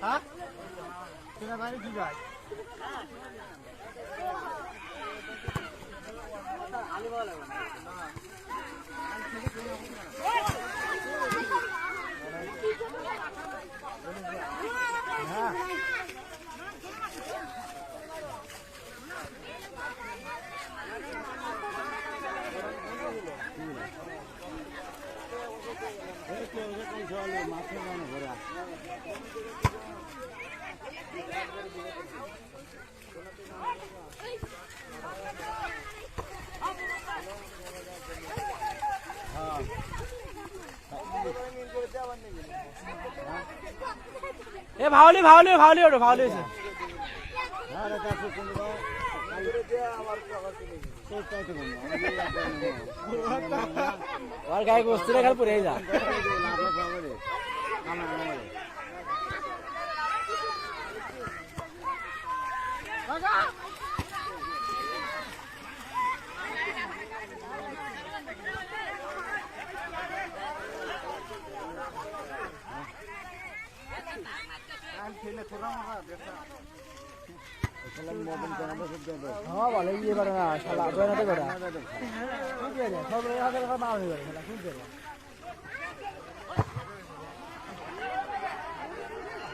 Hả? Chúng ta bán cái gì vậy? এ ভাওলি ভাওলি ভাওলি ওটা ভাওলি হয়েছে। আর গায়ে বস্তু রে খালি পড়ে যা। বলে ইয়ে পারে শালা শালা